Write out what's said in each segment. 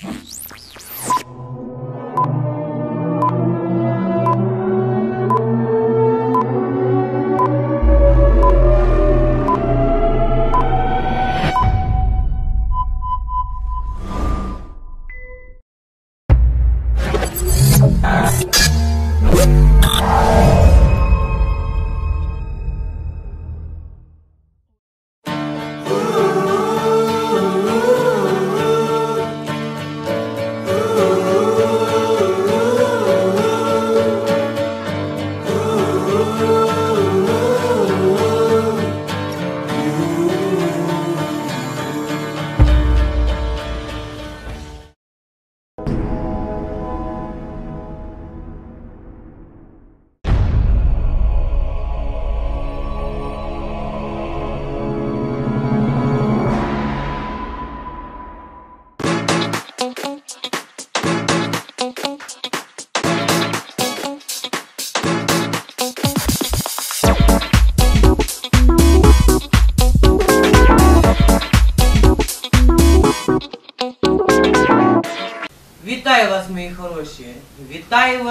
Jeez.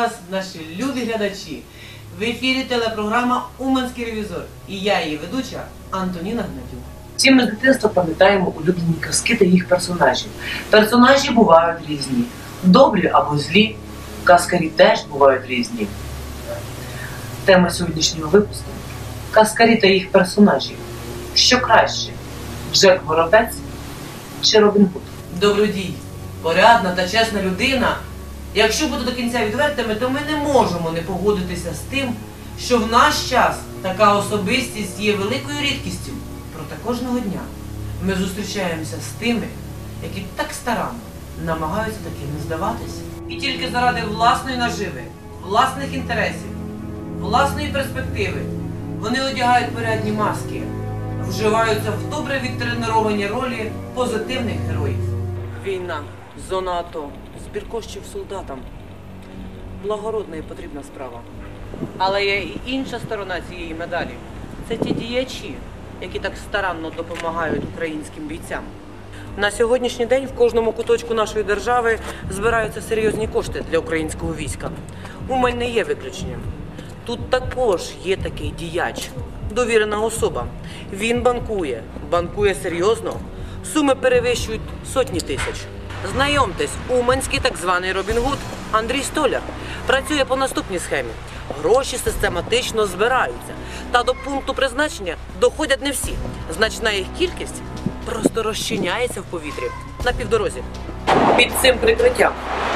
Вас, наші любі глядачі! В ефірі телепрограма Уманський ревізор. І я її ведуча Антоніна Гнатюк. Всі ми з дитинства пам'ятаємо улюблені казки та їх персонажів. Персонажі бувають різні, добрі або злі. Казкарі теж бувають різні. Тема сьогоднішнього випуску казкарі та їх персонажі. Що краще? Джек Горобець чи Робін Гуд? Добродій, порядна та чесна людина. Якщо бути до кінця відвертими, то ми не можемо не погодитися з тим, що в наш час така особистість є великою рідкістю. Проте кожного дня ми зустрічаємося з тими, які так старанно намагаються такими здаватися. І тільки заради власної наживи, власних інтересів, власної перспективи вони одягають порядні маски, вживаються в добре відтреновані ролі позитивних героїв. Війна, зона АТО, збір коштів солдатам. Благородна і потрібна справа. Але є і інша сторона цієї медалі. Це ті діячі, які так старанно допомагають українським бійцям. На сьогоднішній день в кожному куточку нашої держави збираються серйозні кошти для українського війська. Умань не є виключенням. Тут також є такий діяч, довірена особа. Він банкує, банкує серйозно. Суми перевищують сотні тисяч. Знайомтесь, уманський так званий Робін Гуд Андрій Столяр працює по наступній схемі. Гроші систематично збираються, та до пункту призначення доходять не всі. Значна їх кількість просто розчиняється в повітрі на півдорозі. Під цим прикриттям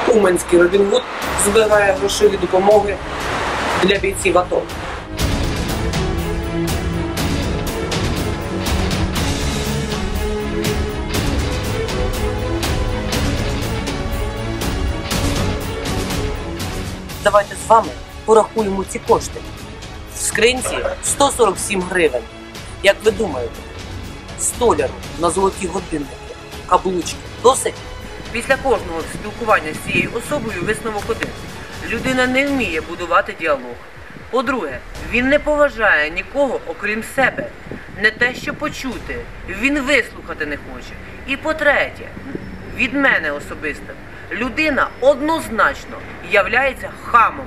Уманський Робін Гуд збирає грошові допомоги для бійців АТО. Давайте з вами порахуємо ці кошти. В скринці 147 гривень. Як ви думаєте, столяру на золоті годинники, каблучки досить? Після кожного спілкування з цією особою висновок один. Людина не вміє будувати діалог. По-друге, він не поважає нікого, окрім себе. Не те, що почути, він вислухати не хоче. І по-третє, від мене особисто, людина однозначно являється хамом.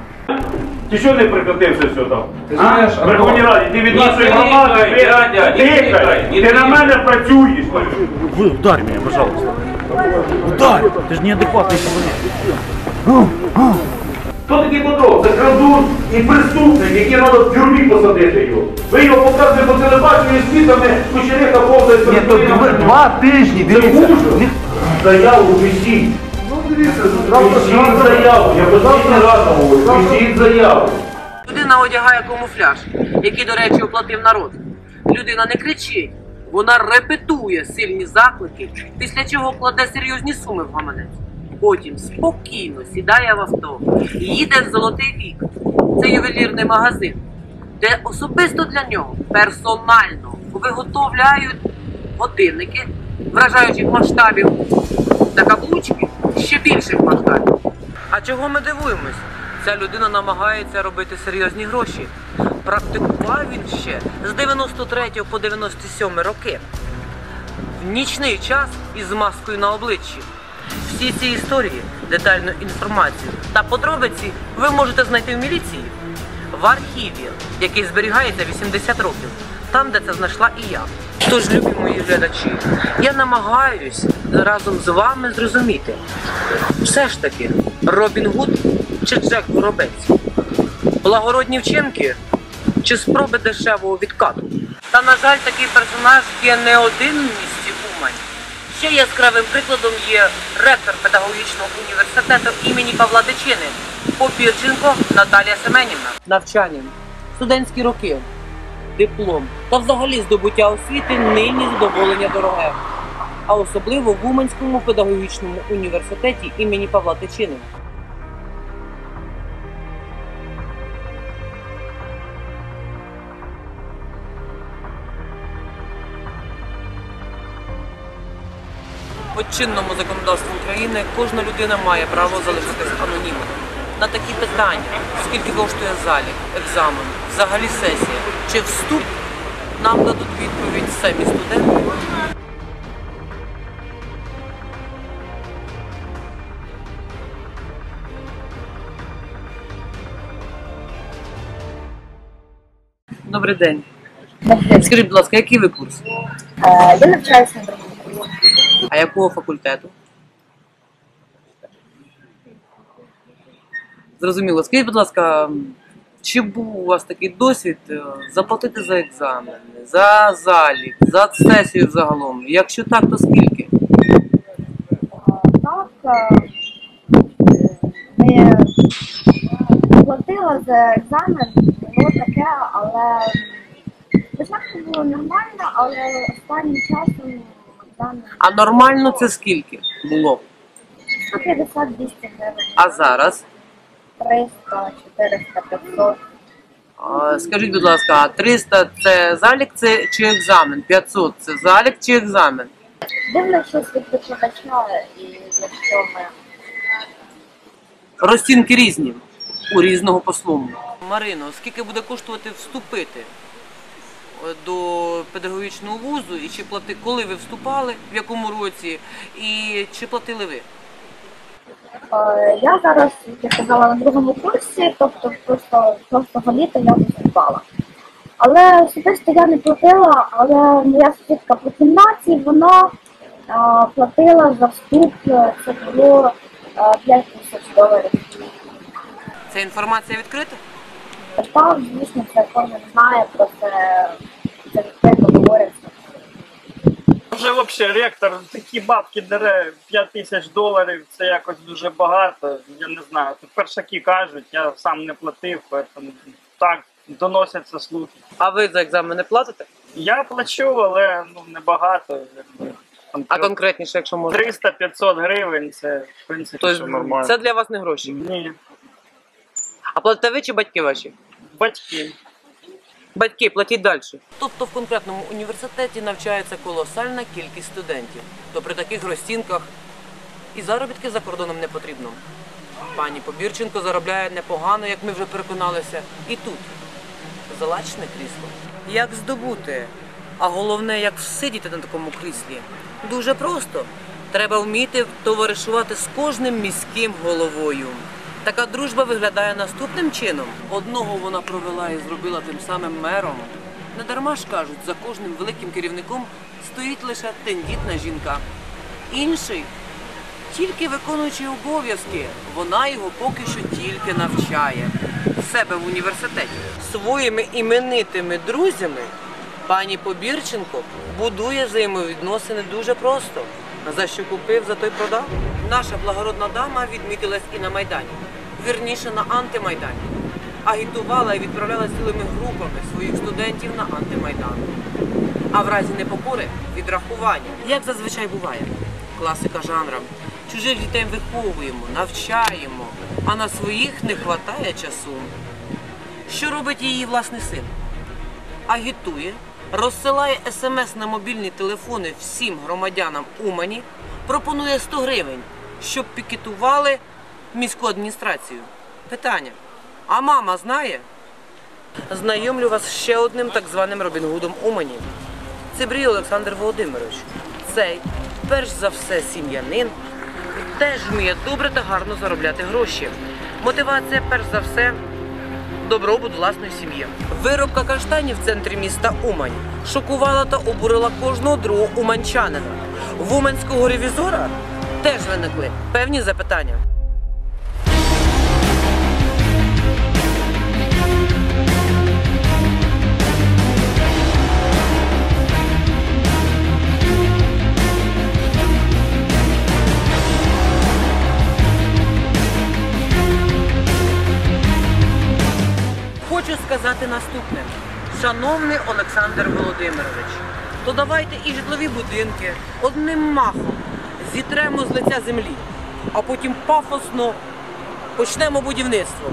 Ти що не прикотився все там? Ти знаєш, а? Верховній Антон, Раді, ти від не нашої тикай, громади, ти, дядя, не тикай, тикай, не ти на тикай. мене працюєш. Вы ударь меня, пожалуйста. Ударь! Ты же неадекватный человек. Хто такий Бодров? Це крадун і преступник, який треба в тюрмі посадити його. Ви його показуєте по телебаченню з світами, кучерика повзає Ні, то два, два тижні, Це дивіться. ужас. Заяву висіть. Ну, Висіть заяву. Я постійно раз говорю. Висіть заяву. Людина одягає камуфляж, який, до речі, оплатив народ. Людина не кричить, вона репетує сильні заклики, після чого кладе серйозні суми в гаманець. Потім спокійно сідає в авто їде в Золотий вік. Це ювелірний магазин, де особисто для нього персонально виготовляють годинники вражаючих масштабів та каблучки ще більших масштабів. А чого ми дивуємось? Ця людина намагається робити серйозні гроші. Практикував він ще з 93 по 97 роки. В нічний час із маскою на обличчі. Всі ці історії, детальну інформацію та подробиці ви можете знайти в міліції в архіві, який зберігається 80 років, там, де це знайшла і я. Тож, любі мої глядачі, я намагаюсь разом з вами зрозуміти, все ж таки, Робін Гуд чи Джек Воробець, благородні вчинки чи спроби дешевого відкату. Та, на жаль, такий персонаж є не один в місті Умань. Ще яскравим прикладом є ректор педагогічного університету імені Павла Тичини Попірченко Наталія Семенівна. Навчання, студентські роки, диплом та взагалі здобуття освіти нині задоволення дороге, а особливо в Уманському педагогічному університеті імені Павла Тичини. По чинному законодавству України кожна людина має право залишитись анонімною. На такі питання, скільки коштує залік, екзамен, взагалі сесія чи вступ, нам дадуть відповідь самі студенти. Добрий день. Скажіть, будь ласка, який ви курс? Е, Я навчаюся на другому курсі. А якого факультету? Зрозуміло. Скажіть, будь ласка, чи був у вас такий досвід е, заплатити за екзамени, за залік, за сесію загалом? Якщо так, то скільки? Так, е, ми платила за екзамен, було таке, але спочатку було нормально, але останнім часом екзамен А нормально це скільки було? 150-200 гривень, А зараз? 300, 400, 500. А, Скажіть, будь ласка, а 300 це залік це чи екзамен? 500 це залік чи екзамен? Дивлячись від викладача, і якщо ми Розцінки різні у різного послому. Марино, скільки буде коштувати вступити е, до педагогічного вузу і чи плати, коли ви вступали, в якому році, і чи платили ви? Е, Я зараз, як я казала, на другому курсі, тобто просто шостого літа я виступала. Але особисто я не платила, але моя сусідка по кімнаті, вона е, платила за вступ, е, це було е, 5 тисяч доларів. Ця інформація відкрита? Так, звісно, це кожен знає про це, це відкрито говориться. Вже взагалі ректор такі бабки дере 5 тисяч доларів, це якось дуже багато. Я не знаю. Тут першаки кажуть, я сам не платив, тому так доносяться слухи. А ви за екзамен не платите? Я плачу, але ну небагато. Там А конкретніше, якщо можна? 300-500 гривень це в принципі Тобто що нормально. це для вас не гроші. Ні, А платите ви чи батьки ваші? батьки. Батьки, платіть далі. Тобто в конкретному університеті навчається колосальна кількість студентів. То при таких розцінках і заробітки за кордоном не потрібно. Пані Побірченко заробляє непогано, як ми вже переконалися, і тут залачне крісло. Як здобути? А головне, як всидіти на такому кріслі? Дуже просто. Треба вміти товаришувати з кожним міським головою. Така дружба виглядає наступним чином. Одного вона провела і зробила тим самим мером. Не дарма ж кажуть, за кожним великим керівником стоїть лише тендітна жінка. Інший тільки виконуючи обов'язки, вона його поки що тільки навчає себе в університеті. Своїми іменитими друзями пані Побірченко будує взаємовідносини дуже просто. За що купив, за той продав. Наша благородна дама відмітилась і на Майдані, вірніше на антимайдані. Агітувала і відправляла цілими групами своїх студентів на антимайдан. А в разі непокори відрахування, як зазвичай буває. Класика жанра. Чужих дітей виховуємо, навчаємо, а на своїх не вистачає часу. Що робить її власний син? Агітує, розсилає смс на мобільні телефони всім громадянам Умані, пропонує 100 гривень, щоб пікетували міську адміністрацію. Питання: а мама знає? Знайомлю вас ще одним так званим Робін Гудом Умані. Це Брій Олександр Володимирович. Цей, перш за все, сім'янин, теж вміє добре та гарно заробляти гроші. Мотивація, перш за все, добробут власної сім'ї. Виробка каштанів в центрі міста Умань шокувала та обурила кожного другого уманчанина. В уманського ревізора теж виникли певні запитання. Шановний Олександр Володимирович, то давайте і житлові будинки одним махом зітремо з лиця землі, а потім пафосно почнемо будівництво.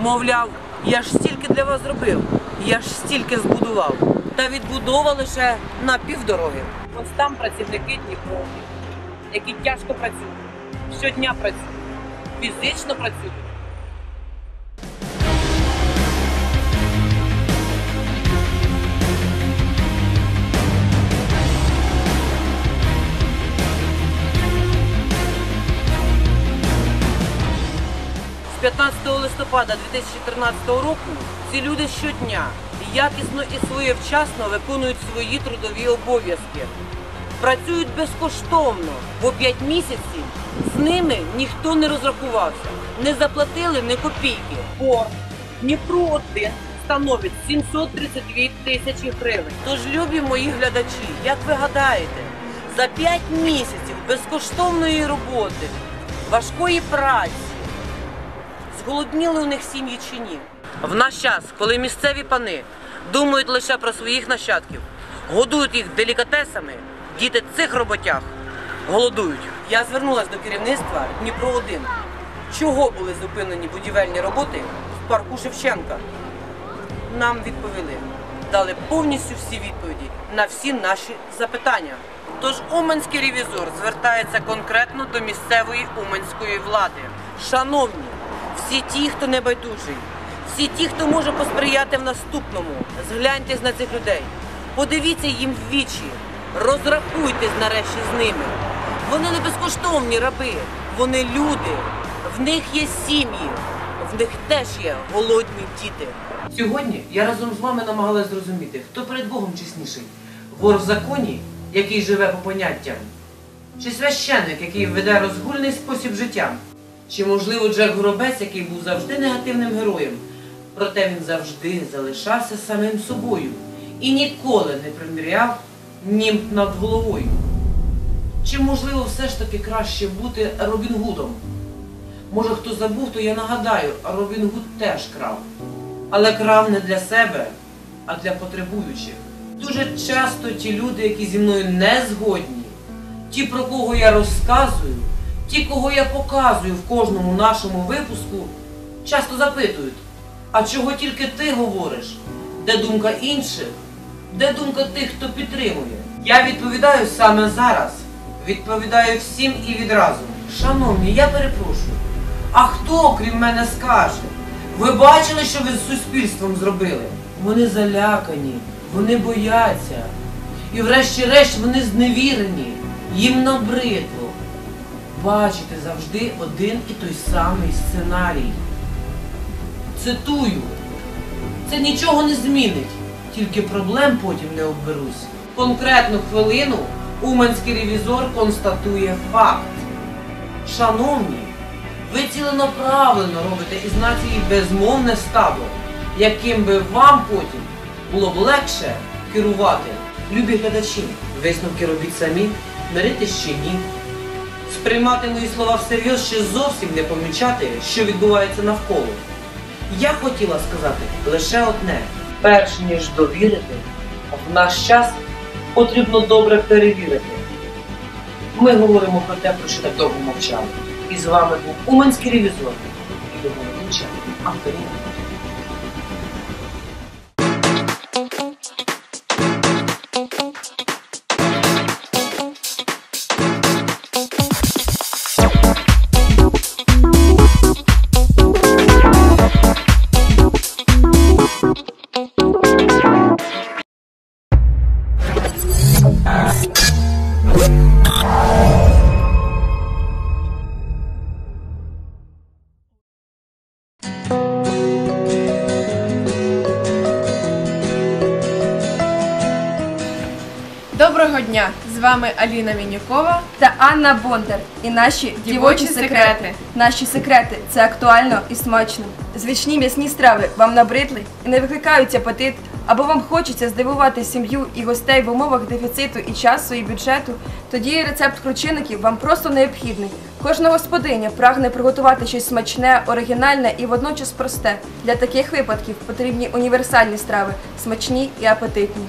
Мовляв, я ж стільки для вас зробив, я ж стільки збудував. Та відбудова лише на півдороги. Ось там працівники Дніпро, які тяжко працюють, щодня працюють, фізично працюють. 15 листопада 2014 року ці люди щодня якісно і своєвчасно виконують свої трудові обов'язки. Працюють безкоштовно, бо 5 місяців з ними ніхто не розрахувався, не заплатили ні копійки. Борг Дніпро 1 становить 732 тисячі гривень. Тож, любі мої глядачі, як ви гадаєте, за 5 місяців безкоштовної роботи, важкої праці, зголодніли у них сім'ї чи ні? В наш час, коли місцеві пани думають лише про своїх нащадків, годують їх делікатесами, діти цих роботяг голодують. Я звернулася до керівництва Дніпро 1 Чого були зупинені будівельні роботи в парку Шевченка? Нам відповіли, дали повністю всі відповіді на всі наші запитання. Тож Уманський ревізор звертається конкретно до місцевої уманської влади. Шановні, всі ті, хто не байдужий, всі ті, хто може посприяти в наступному, згляньтесь на цих людей, подивіться їм в вічі, розрахуйтесь нарешті з ними. Вони не безкоштовні раби, вони люди, в них є сім'ї, в них теж є голодні діти. Сьогодні я разом з вами намагалась зрозуміти, хто перед Богом чесніший. Вор в законі, який живе по поняттям, чи священник, який веде розгульний спосіб життя, чи, можливо, Джек Горобець, який був завжди негативним героєм, проте він завжди залишався самим собою і ніколи не приміряв німб над головою. Чи можливо все ж таки краще бути Робін Гудом? Може хто забув, то я нагадаю, Робін Гуд теж крав. Але крав не для себе, а для потребуючих. Дуже часто ті люди, які зі мною не згодні, ті, про кого я розказую, ті, кого я показую в кожному нашому випуску, часто запитують, а чого тільки ти говориш? Де думка інших? Де думка тих, хто підтримує? Я відповідаю саме зараз. Відповідаю всім і відразу. Шановні, я перепрошую. А хто, окрім мене, скаже? Ви бачили, що ви з суспільством зробили? Вони залякані, вони бояться. І врешті-решт вони зневірені, їм набридло. Бачите завжди один і той самий сценарій. Цитую, це нічого не змінить, тільки проблем потім не обберусь. Конкретну хвилину Уманський ревізор констатує факт. Шановні, ви ціленаправлено робите із нації безмовне стадо, яким би вам потім було б легше керувати. Любі глядачі, висновки робіть самі, миритесь чи ні. Сприймати мої слова всерйоз чи зовсім не помічати, що відбувається навколо. Я хотіла сказати лише одне: перш ніж довірити, в наш час потрібно добре перевірити. Ми говоримо про те, про що так довго мовчали. І з вами був Уманський ревізор і його ведуча Антоніна. Вами Аліна Мінюкова. та Анна Бондар і наші дівочі секрети. Наші секрети це актуально і смачно. Звичні м'ясні страви вам набридли і не викликають апетит, або вам хочеться здивувати сім'ю і гостей в умовах дефіциту і часу, і бюджету. Тоді рецепт кручиників вам просто необхідний. Кожна господиня прагне приготувати щось смачне, оригінальне і водночас просте. Для таких випадків потрібні універсальні страви, смачні і апетитні.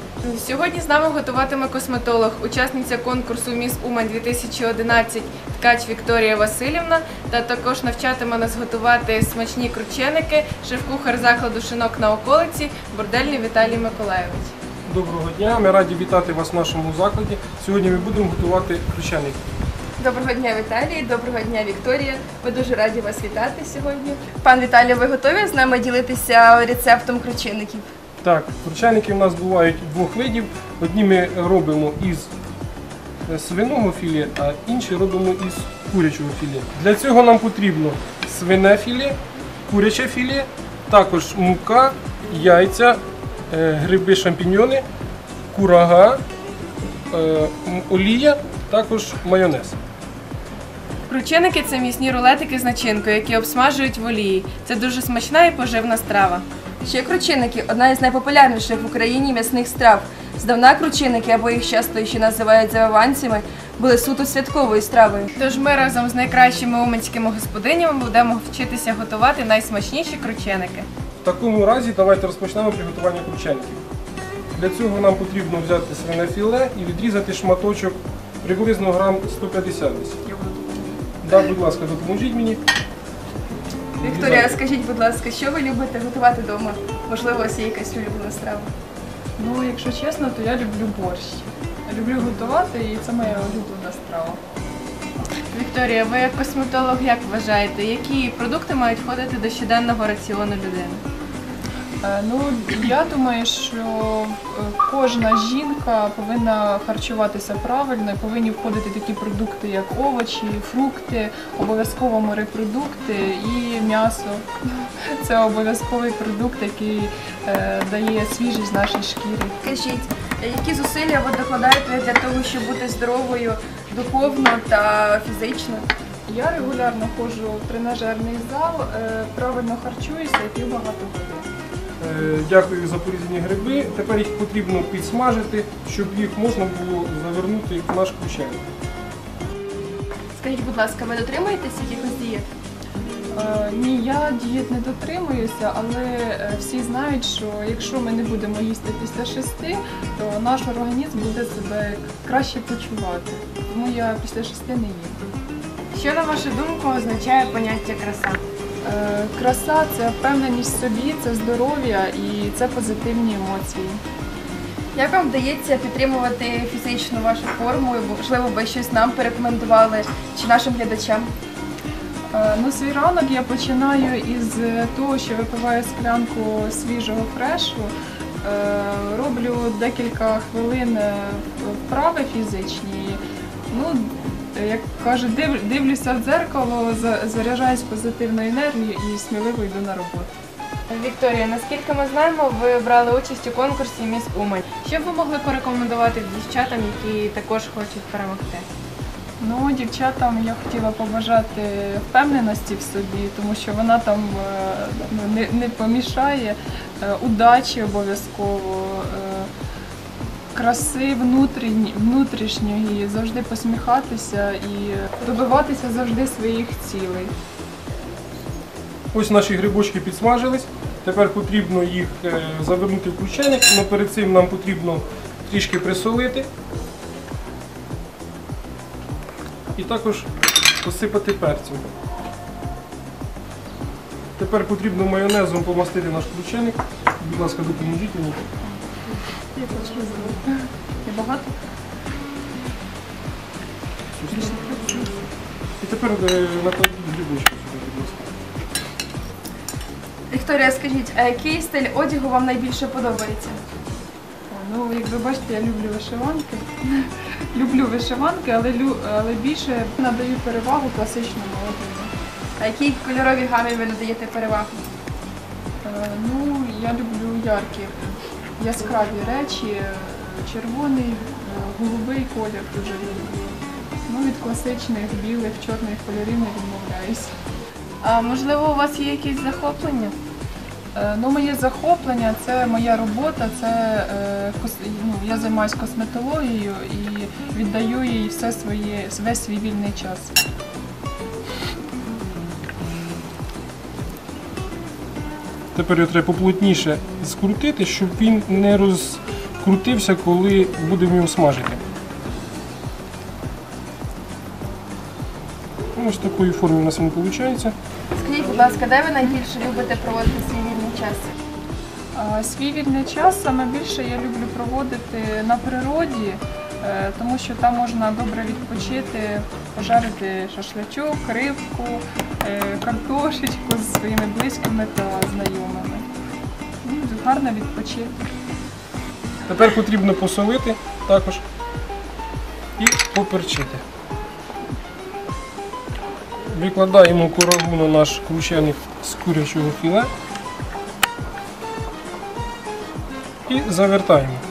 Сьогодні з нами готуватиме косметолог, учасниця конкурсу Міс Умань 2011 ткач Вікторія Васильівна, та також навчатиме нас готувати смачні крученики, шеф-кухар закладу шинок на околиці, бордельний Віталій Миколаєвич. Доброго дня, ми раді вітати вас в нашому закладі. Сьогодні ми будемо готувати крученик. Доброго дня, Віталій. Доброго дня, Вікторія. Ми дуже раді вас вітати сьогодні. Пан Віталій, ви готові з нами ділитися рецептом кручинників? Так, крученики в нас бувають двох видів. Одні ми робимо із е, свиного філе, а інші робимо із курячого філе. Для цього нам потрібно свине філе, куряче філе, також мука, яйця, е, гриби, шампіньйони, курага, е, олія, також майонез. Крученики це м'ясні рулетики з начинкою, які обсмажують в олії. Це дуже смачна і поживна страва. Ще кручиники одна із найпопулярніших в Україні м'ясних страв. Здавна кручиники, або їх часто ще називають завиванцями, були суто святковою стравою. Тож ми разом з найкращими уманськими господинями будемо вчитися готувати найсмачніші крученики. В такому разі давайте розпочнемо приготування крученків. Для цього нам потрібно взяти свине філе і відрізати шматочок приблизно грам 150 десь. Да, будь ласка, допоможіть мені. Вікторія, скажіть, будь ласка, що ви любите готувати вдома? Можливо, у вас є якась улюблена страва? Ну, якщо чесно, то я люблю борщ. Люблю готувати і це моя улюблена страва. Вікторія, ви як косметолог як вважаєте, які продукти мають входити до щоденного раціону людини? Е, Ну, я думаю, що е, кожна жінка повинна харчуватися правильно, повинні входити такі продукти, як овочі, фрукти, обов'язково морепродукти і м'ясо. Це обов'язковий продукт, який е, дає свіжість нашій шкірі. Скажіть, які зусилля ви докладаєте для того, щоб бути здоровою духовно та фізично? Я регулярно ходжу в тренажерний зал, правильно харчуюся і п'ю багато води. Е, Дякую за порізані гриби. Тепер їх потрібно підсмажити, щоб їх можна було завернути в наш крученик. Скажіть, будь ласка, ви дотримуєтесь якихось дієт? Е, Ні, я дієт не дотримуюся, але е, всі знають, що якщо ми не будемо їсти після шести, то наш організм буде себе краще почувати. Тому я після шести не їм. Що, на вашу думку, означає поняття краса? Е, Краса це впевненість в собі, це здоров'я і це позитивні емоції. Як вам вдається підтримувати фізичну вашу форму? Можливо, ви щось нам порекомендували чи нашим глядачам? Е, Ну, свій ранок я починаю із того, що випиваю склянку свіжого фрешу. Е, Роблю декілька хвилин вправи фізичні. Ну, як кажуть, див- дивлюся в дзеркало, заряджаюсь позитивною енергією і сміливо йду на роботу. Вікторія, наскільки ми знаємо, ви брали участь у конкурсі Міс Умань. Що б ви могли порекомендувати дівчатам, які також хочуть перемогти? Ну, дівчатам я хотіла побажати впевненості в собі, тому що вона там е, ну, не, не помішає, е, удачі обов'язково, е, краси внутрішньої, завжди посміхатися і добиватися завжди своїх цілей. Ось наші грибочки підсмажились. Тепер потрібно їх е, завернути в крученик, але перед цим нам потрібно трішки присолити. І також посипати перцем. Тепер потрібно майонезом помастити наш крученик. Будь ласка, допоможіть мені. І багато І тепер е, накладіть грибочки сюди, будь ласка. Вікторія, скажіть, а який стиль одягу вам найбільше подобається? Ну, як ви бачите, я люблю вишиванки. Люблю вишиванки, але, лю- але більше надаю перевагу класичному одягу. А якій кольоровій гамі ви надаєте перевагу? Е, Ну, я люблю яркі, яскраві речі, червоний, голубий колір дуже люблю. Ну, від класичних білих, чорних кольорів не відмовляюсь. А можливо, у вас є якісь захоплення? Е, Ну, моє захоплення це моя робота, це е, ну, я займаюся косметологією і віддаю їй все своє, весь свій вільний час. Тепер його треба поплотніше скрутити, щоб він не розкрутився, коли будемо його смажити. Ось такої форми у нас він виходить. Скажіть, будь ласка, де ви найбільше любите проводити свій вільний час? Свій вільний час саме більше я люблю проводити на природі, е, тому що там можна добре відпочити, пожарити шашлячок, рибку, е, картошечку з своїми близькими та знайомими. Ну, Гарно відпочити. Тепер потрібно посолити також і поперчити. Викладаємо корову на наш крученик з курячого філе і завертаємо.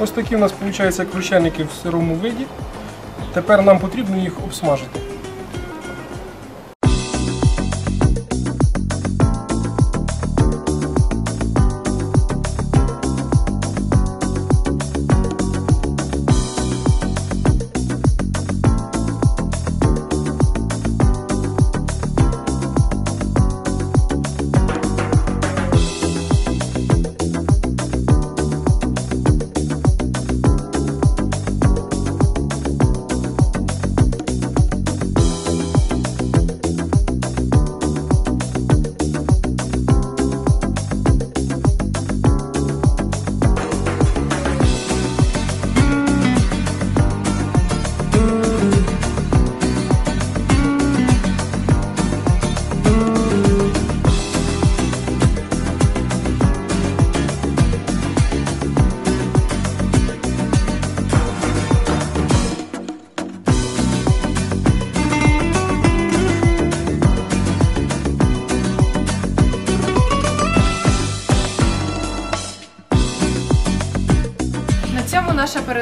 Ось такі у нас виходять крученики в сирому виді. Тепер нам потрібно їх обсмажити.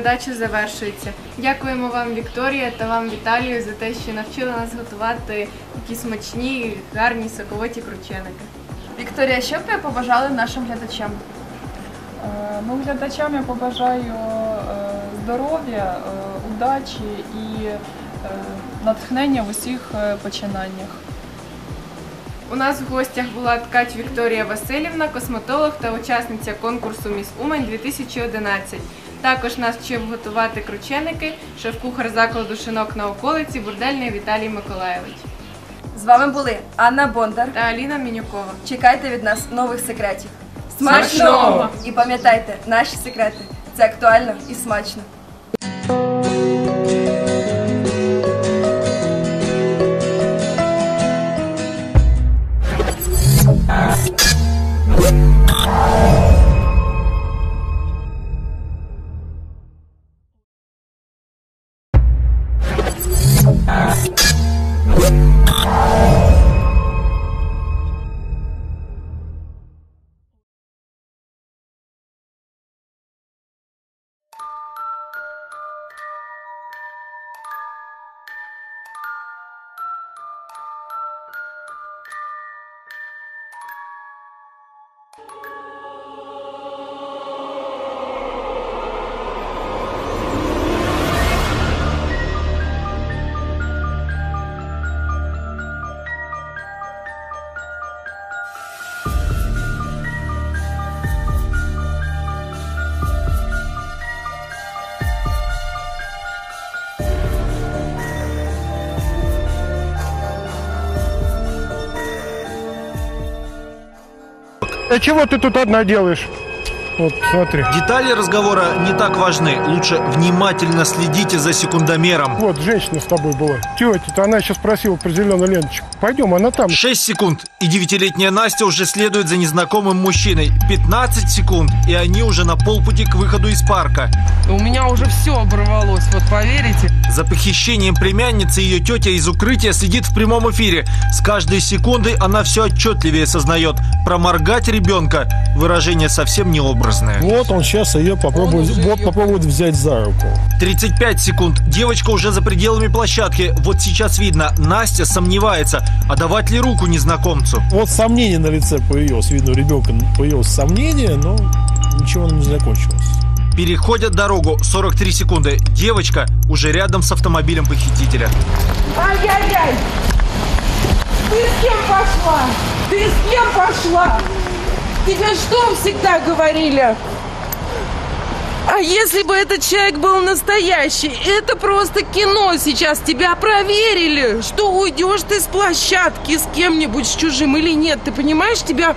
Передача завершується. Дякуємо вам, Вікторія, та вам, Віталію, за те, що навчили нас готувати такі смачні, гарні, соковиті крученики. Вікторія, що б ви побажали нашим глядачам? Е, Ну, глядачам я побажаю е, здоров'я, е, удачі і натхнення в усіх починаннях. У нас в гостях була ткач Вікторія Васильівна, косметолог та учасниця конкурсу Міс Умань 2011. Також нас вчив готувати крученики, шеф-кухар закладу шинок на околиці, бурдельний Віталій Миколаєвич З вами були Анна Бондар. та Аліна Мінюкова. Чекайте від нас нових секретів. Смачного! І пам'ятайте, наші секрети це актуально і смачно. Bye. А чего ты тут одна делаешь? Вот, смотри. Детали разговора не так важны. Лучше внимательно следите за секундомером. Вот женщина с тобой была. Тетя-то, она сейчас просила про зеленую ленточку. Пойдем, она там. 6 секунд, и девятилетняя Настя уже следует за незнакомым мужчиной. 15 секунд, и они уже на полпути к выходу из парка. У меня уже все оборвалось, вот поверите. За похищением племянницы ее тетя из укрытия следит в прямом эфире. С каждой секундой она все отчетливее сознает. Проморгать ребенка – выражение совсем необразное. Вот он сейчас ее попробует, вот попробует взять за руку. 35 секунд. Девочка уже за пределами площадки. Вот сейчас видно, Настя сомневается, а давать ли руку незнакомцу. Вот сомнение на лице появилось. Видно, у ребенка появилось сомнение, но ничего не закончилось. Переходят дорогу 43 секунды. Девочка уже рядом с автомобилем похитителя. Ай-яй-яй! Ты с кем пошла? Ты с кем пошла? Тебе что всегда говорили? А если бы этот человек был настоящий? Это просто кино сейчас. Тебя проверили, что уйдешь ты с площадки с кем-нибудь, с чужим или нет. Ты понимаешь, тебя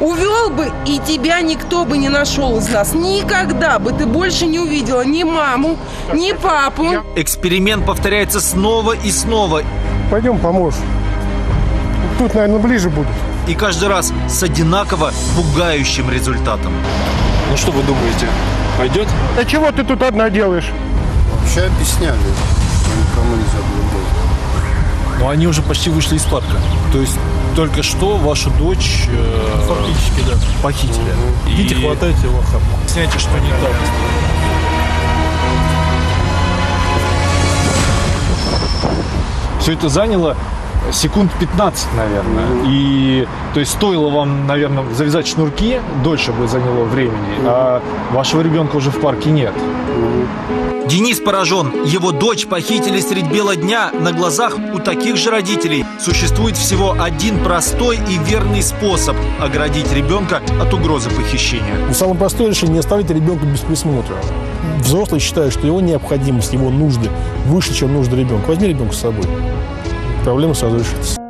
увел бы, и тебя никто бы не нашел из нас. Никогда бы ты больше не увидела ни маму, ни папу. Эксперимент повторяется снова и снова. Пойдем, поможешь. Тут, наверное, ближе будет. И каждый раз с одинаково пугающим результатом. Ну что вы думаете, пойдет? А чего ты тут одна делаешь? Вообще объясняли, что никому нельзя было Но они уже почти вышли из парка. То есть только что вашу дочь э, Фактически, да. похитили. Идите, хватайте его охапку. Объясняйте, что не так. Все это заняло секунд 15, наверное. И то есть стоило вам, наверное, завязать шнурки, дольше бы заняло времени, а вашего ребенка уже в парке нет. Денис поражен. Его дочь похитили средь бела дня на глазах у таких же родителей. Существует всего один простой и верный способ оградить ребенка от угрозы похищения. Ну, Самое простое решение – не оставить ребенка без присмотра. Взрослый считает, что его необходимость, его нужды выше, чем нужды ребенка. Возьми ребенка с собой. Проблема сразу решится.